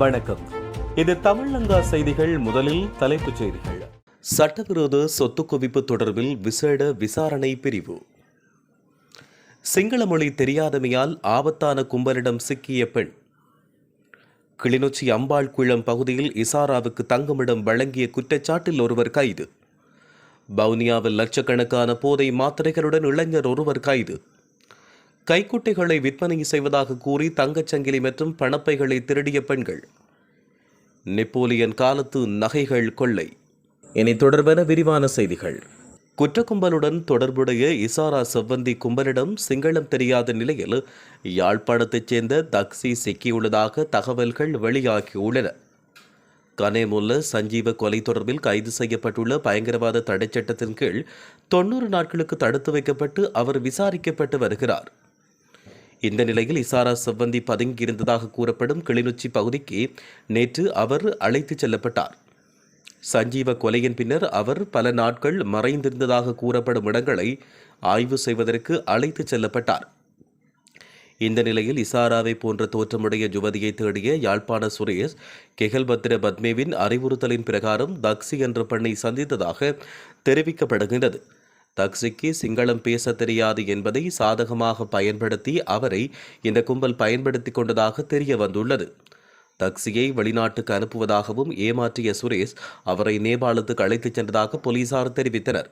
வணக்கம். இது தமிழங்கா செய்திகள் முதலில் தலைப்புச் செய்திகள். சட்டவிரோத சொத்து குவிப்பு தொடர்பில் விசேட விசாரணை பிரிவு. சிங்கள மொழி தெரியாதமையால் ஆபத்தான கும்பலிடம் சிக்கிய பெண். கிளிநொச்சி அம்பாள் குளம் பகுதியில் இசாராவுக்கு தங்குமிடம் வழங்கிய குற்றச்சாட்டில் ஒருவர் கைது. வவுனியாவில் லட்சக்கணக்கான போதை மாத்திரைகளுடன் இளைஞர் ஒருவர் கைது. கைக்குட்டைகளை விற்பனை செய்வதாக கூறி தங்கச்சங்கிலி மற்றும் பணப்பைகளை திருடிய பெண்கள். நெப்போலியன் காலத்து நகைகள் கொள்ளை. இனி தொடர்பான விரிவான செய்திகள். குற்ற கும்பலுடன் தொடர்புடைய இசாரா செவ்வந்தி கும்பலிடம் சிங்களம் தெரியாத நிலையில் யாழ்ப்பாணத்தைச் சேர்ந்த தக்சி சிக்கியுள்ளதாக தகவல்கள் வெளியாகியுள்ளன. கனேமுல்ல சஞ்சீவ கொலை தொடர்பில் கைது செய்யப்பட்டுள்ள பயங்கரவாத தடைச் சட்டத்தின் கீழ் தொன்னூறு நாட்களுக்கு தடுத்து வைக்கப்பட்டு அவர் விசாரிக்கப்பட்டு வருகிறார். இந்த நிலையில் இசாரா செவ்வந்தி பதுங்கியிருந்ததாக கூறப்படும் கிளிநொச்சி பகுதிக்கு நேற்று அவர் அழைத்துச் செல்லப்பட்டார். சஞ்சீவ கொலையின் பின்னர் அவர் பல நாட்கள் மறைந்திருந்ததாக கூறப்படும் இடங்களை ஆய்வு செய்வதற்கு அழைத்துச் செல்லப்பட்டார். இந்த நிலையில் இசாராவை போன்ற தோற்றமுடைய யுவதியை தேடிய யாழ்ப்பாண சுரேஷ் கெகல்பத்ர பத்மேவின் அறிவுறுத்தலின் பிரகாரம் தக்சி என்ற பெண்ணை சந்தித்ததாக தெரிவிக்கப்படுகின்றது. தக்ஸிக்கு சிங்களம் பேச தெரியாது என்பதை சாதகமாக பயன்படுத்தி அவரை இந்த கும்பல் பயன்படுத்தி கொண்டதாக தெரிய வந்துள்ளது. தக்ஸியை வெளிநாட்டுக்கு அனுப்புவதாகவும் ஏமாற்றிய சுரேஷ் அவரை நேபாளத்துக்கு அழைத்துச் சென்றதாக போலீசார் தெரிவித்தனர்.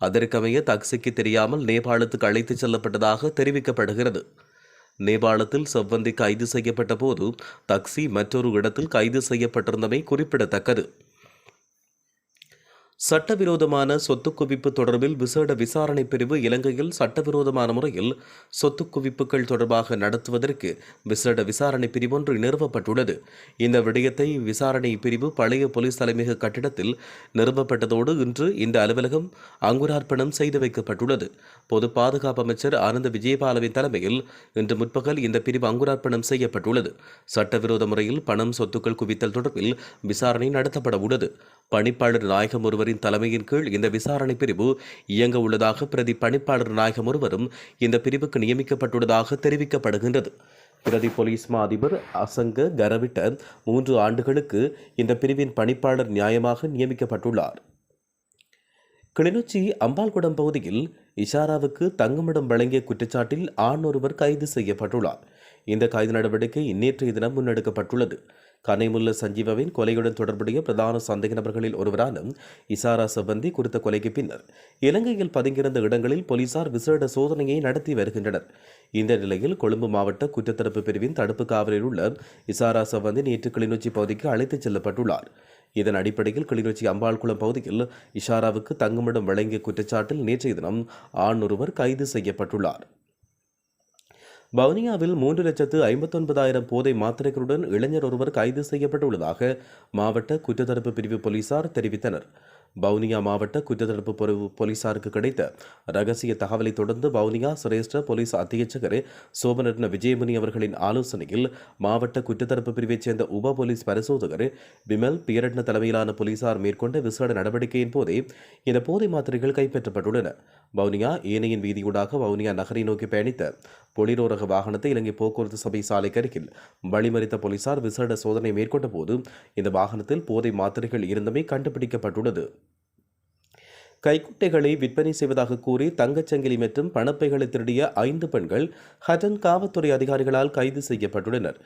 அதற்கமைய தக்ஸிக்கு தெரியாமல் நேபாளத்துக்கு அழைத்துச் செல்லப்பட்டதாக தெரிவிக்கப்படுகிறது. நேபாளத்தில் செவ்வந்தி கைது செய்யப்பட்ட போது தக்ஸி மற்றொரு இடத்தில் கைது செய்யப்பட்டிருந்தமை குறிப்பிடத்தக்கது. சட்டவிரோதமான சொத்து குவிப்பு தொடர்பில் விசேட விசாரணை பிரிவு இலங்கையில் சட்டவிரோதமான முறையில் சொத்து குவிப்புகள் தொடர்பாக நடத்துவதற்கு விசேட விசாரணை பிரிவு ஒன்று நிறுவப்பட்டுள்ளது. இந்த விடயத்தை விசாரணை பிரிவு பழைய போலீஸ் தலைமையக கட்டிடத்தில் நிறுவப்பட்டதோடு இன்று இந்த அலுவலகம் அங்குரார்ப்பணம் செய்து வைக்கப்பட்டுள்ளது. பொது பாதுகாப்பு அமைச்சர் ஆனந்த விஜயபாலவின் தலைமையில் இன்று முற்பகல் இந்த பிரிவு அங்குரார்ப்பணம் செய்யப்பட்டுள்ளது. சட்டவிரோத முறையில் பணம் சொத்துக்கள் குவித்தல் தொடர்பில் விசாரணை நடத்தப்பட உள்ளது பணிப்பாளர் நாயகம் ஒருவரின் தலைமையின் கீழ் இந்த விசாரணை பிரிவு இயங்க உள்ளதாக பிரதி பணிப்பாளர் நாயகம் ஒருவரும் இந்த பிரிவுக்கு நியமிக்கப்பட்டுள்ளதாக தெரிவிக்கப்படுகின்றது. பிரதி போலீஸ் மா அதிபர் அசங்க கரவிட்ட மூன்று ஆண்டுகளுக்கு இந்த பிரிவின் பணிப்பாளர் நியாயமாக நியமிக்கப்பட்டுள்ளார். கிளிநொச்சி அம்பாள்குடம் பகுதியில் இஷாராவுக்கு தங்குமிடம் வழங்கிய குற்றச்சாட்டில் ஆண் ஒருவர் கைது செய்யப்பட்டுள்ளார். இந்த கைது நடவடிக்கை நேற்றைய தினம் முன்னெடுக்கப்பட்டுள்ளது. கனைமுல்ல சஞ்சீவாவின் கொலையுடன் தொடர்புடைய பிரதான சந்தேக நபர்களில் ஒருவரான இசாரா செவ்வந்தி குறித்த கொலைக்கு பின்னர் இலங்கையில் பதுங்கியிருந்த இடங்களில் போலீசார் விசேட சோதனையை நடத்தி வருகின்றனர். இந்த நிலையில் கொழும்பு மாவட்ட குற்றத்தடுப்பு பிரிவின் தடுப்பு காவலில் உள்ள இசாரா செவ்வந்தி நேற்று கிளிநொச்சி பகுதிக்கு அழைத்துச் செல்லப்பட்டுள்ளார். இதன் அடிப்படையில் கிளிநொச்சி அம்பாள்குளம் பகுதியில் இஷாராவுக்கு தங்குமிடம் வழங்கிய குற்றச்சாட்டில் நேற்றைய தினம் ஆண் ஒருவர் கைது செய்யப்பட்டுள்ளார். வவுனியாவில் மூன்று லட்சத்து ஐம்பத்தொன்பதாயிரம் போதை மாத்திரைகளுடன் இளைஞர் ஒருவர் கைது செய்யப்பட்டுள்ளதாக மாவட்ட குற்றத்தடுப்பு பிரிவு போலீசார் தெரிவித்தனர். வவுனியா மாவட்ட குற்றத்தடுப்பு பிரிவு போலீசாருக்கு கிடைத்த ரகசிய தகவலை தொடர்ந்து வவுனியா சிரேஷ்ட போலீஸ் அத்தியட்சகர் சோமரத்ன விஜயமுனி அவர்களின் ஆலோசனையில் மாவட்ட குற்றத்தடுப்பு பிரிவைச் சேர்ந்த உப போலீஸ் பரிசோதகர் விமல் பியரட்ன தலைமையிலான போலீசார் மேற்கொண்ட விசேட நடவடிக்கையின் போதே இந்த போதை மாத்திரைகள் கைப்பற்றப்பட்டுள்ளன. வவுனியா ஏனையின் வீதியூடாக வவுனியா நகரை நோக்கி பயணித்த பொலிரோரக வாகனத்தை இலங்கை போக்குவரத்து சபை சாலைக்கு அருகில் வழிமறித்த போலீசார் விசேட சோதனை மேற்கொண்ட போது இந்த வாகனத்தில் போதை மாத்திரைகள் இருந்தமை கண்டுபிடிக்கப்பட்டுள்ளது. கைக்குட்டைகளை விற்பனை செய்வதாக கூறி தங்கச்சங்கிலி மற்றும் பணப்பைகளை திருடிய ஐந்து பெண்கள் ஹட்டன் காவல்துறை அதிகாரிகளால் கைது செய்யப்பட்டுள்ளனர்.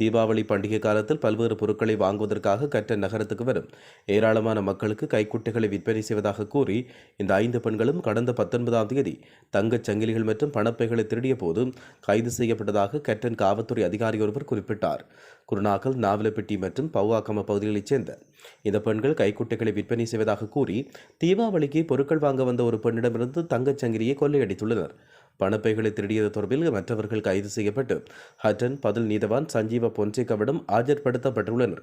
தீபாவளி பண்டிகை காலத்தில் பல்வேறு பொருட்களை வாங்குவதற்காக கற்ற நகரத்துக்கு வரும். ஏராளமான மக்களுக்கு கைக்குட்டைகளை விற்பனை செய்வதாக கூறி இந்த ஐந்து பெண்களும் கடந்த பத்தொன்பதாம் தேதி தங்கச் சங்கிலிகள் மற்றும் பணப்பைகளை திருடிய போது கைது செய்யப்பட்டதாக கட்டன் காவல்துறை அதிகாரி ஒருவர் குறிப்பிட்டார். குருநாகல் நாவலப்பட்டி மற்றும் பௌவாக்கம பகுதிகளைச் சேர்ந்த இந்த பெண்கள் கைக்குட்டைகளை விற்பனை செய்வதாக கூறி தீபாவளிக்கு பொருட்கள் வாங்க வந்த ஒரு பெண்ணிடமிருந்து தங்கச் சங்கிலியை கொள்ளையடித்துள்ளனர். பணப்பைகளை திருடியது தொடர்பில் மற்றவர்கள் கைது செய்யப்பட்டு ஹட்டன் பதில் நீதவான் சஞ்சீவ பொன்சேகவிடம் ஆஜர்படுத்தப்பட்டுள்ளனர்.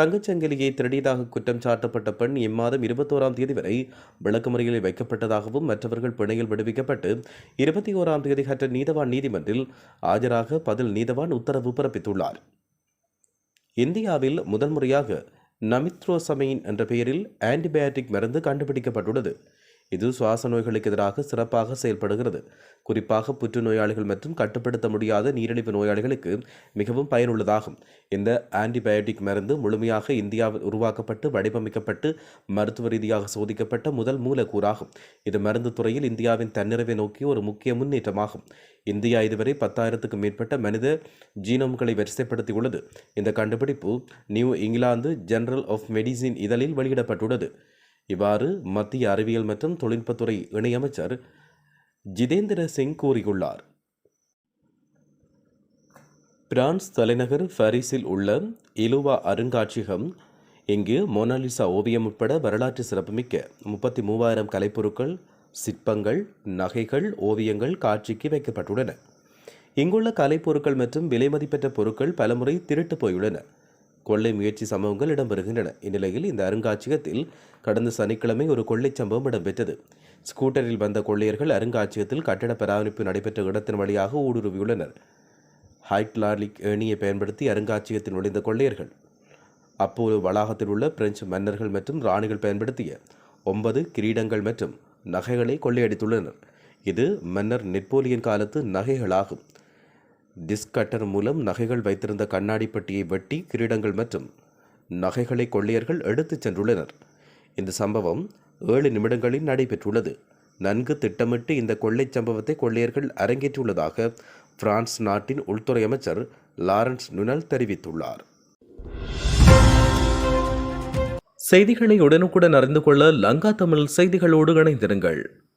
தங்கச்சங்கிலியை திருடியதாக குற்றம் சாட்டப்பட்ட பெண் இம்மாதம் இருபத்தோராம் தேதி வரை விளக்குமுறையில் வைக்கப்பட்டதாகவும் மற்றவர்கள் பிணையில் விடுவிக்கப்பட்டு இருபத்தி ஓராம் தேதி ஹட்டன் நீதவான் நீதிமன்றில் ஆஜராக பதில் நீதவான் உத்தரவு பிறப்பித்துள்ளார். இந்தியாவில் முதல் முறையாக நமித்ரோசமைன் என்ற பெயரில் ஆன்டிபயாட்டிக் மருந்து கண்டுபிடிக்கப்பட்டுள்ளது. இது சுவாச நோய்களுக்கு எதிராக சிறப்பாக செயல்படுகிறது. குறிப்பாக புற்றுநோயாளிகள் மற்றும் கட்டுப்படுத்த முடியாத நீரிழிவு நோயாளிகளுக்கு மிகவும் பயனுள்ளதாகும். இந்த ஆன்டிபயோட்டிக் மருந்து முழுமையாக இந்தியாவில் உருவாக்கப்பட்டு வடிவமைக்கப்பட்டு மருத்துவ ரீதியாக சோதிக்கப்பட்ட முதல் மூலக்கூறாகும். இது மருந்து துறையில் இந்தியாவின் தன்னிறைவை நோக்கி ஒரு முக்கிய முன்னேற்றமாகும். இந்தியா இதுவரை பத்தாயிரத்துக்கும் மேற்பட்ட மனித ஜீனோம்களை வரிசைப்படுத்தியுள்ளது. இந்த கண்டுபிடிப்பு New England general of medicine இதழில் வெளியிடப்பட்டுள்ளது. இவ்வாறு மத்திய அறிவியல் மற்றும் தொழில்நுட்பத்துறை இணையமைச்சர் ஜிதேந்திர சிங் கூறியுள்ளார். பிரான்ஸ் தலைநகர் பாரிஸில் உள்ள இலுவா அருங்காட்சியகம் இங்கு மோனாலிசா ஓவியம் உட்பட வரலாற்று சிறப்புமிக்க முப்பத்தி மூவாயிரம் கலைப்பொருட்கள் சிற்பங்கள் நகைகள் ஓவியங்கள் காட்சிக்கு வைக்கப்பட்டுள்ளன. இங்குள்ள கலைப்பொருட்கள் மற்றும் விலைமதிப்பெற்ற பொருட்கள் பலமுறை திருட்டு போயுள்ளன. கொள்ளை முயற்சி சம்பவங்கள் இடம்பெறுகின்றன. இந்நிலையில் இந்த அருங்காட்சியகத்தில் கடந்த சனிக்கிழமை ஒரு கொள்ளைச் சம்பவம் இடம்பெற்றது. ஸ்கூட்டரில் வந்த கொள்ளையர்கள் அருங்காட்சியகத்தில் கட்டட பராமரிப்பு நடைபெற்ற இடத்தின் வழியாக ஊடுருவியுள்ளனர். ஹைட்லார்லிக் ஏணியை பயன்படுத்தி அருங்காட்சியகத்தில் நுழைந்த கொள்ளையர்கள் அப்போது வளாகத்தில் உள்ள பிரெஞ்சு மன்னர்கள் மற்றும் ராணிகள் பயன்படுத்திய ஒன்பது கிரீடங்கள் மற்றும் நகைகளை கொள்ளையடித்துள்ளனர். இது மன்னர் நெப்போலியன் காலத்து நகைகளாகும். டிஸ்க் கட்டர் மூலம் நகைகள் வைத்திருந்த கண்ணாடி பெட்டியை வெட்டி கிரீடங்கள் மற்றும் நகைகளை கொள்ளையர்கள் எடுத்துச் சென்றுள்ளனர். இந்த சம்பவம் ஏழு நிமிடங்களில் நடைபெற்றுள்ளது. நன்கு திட்டமிட்டு இந்த கொள்ளைச் சம்பவத்தை கொள்ளையர்கள் அரங்கேற்றியுள்ளதாக பிரான்ஸ் நாட்டின் உள்துறை அமைச்சர் லாரன்ஸ் நுனல் தெரிவித்துள்ளார். செய்திகளை உடனுக்குடன் அறிந்து கொள்ள லங்கா தமிழ் செய்திகளோடு இணைந்திருங்கள்.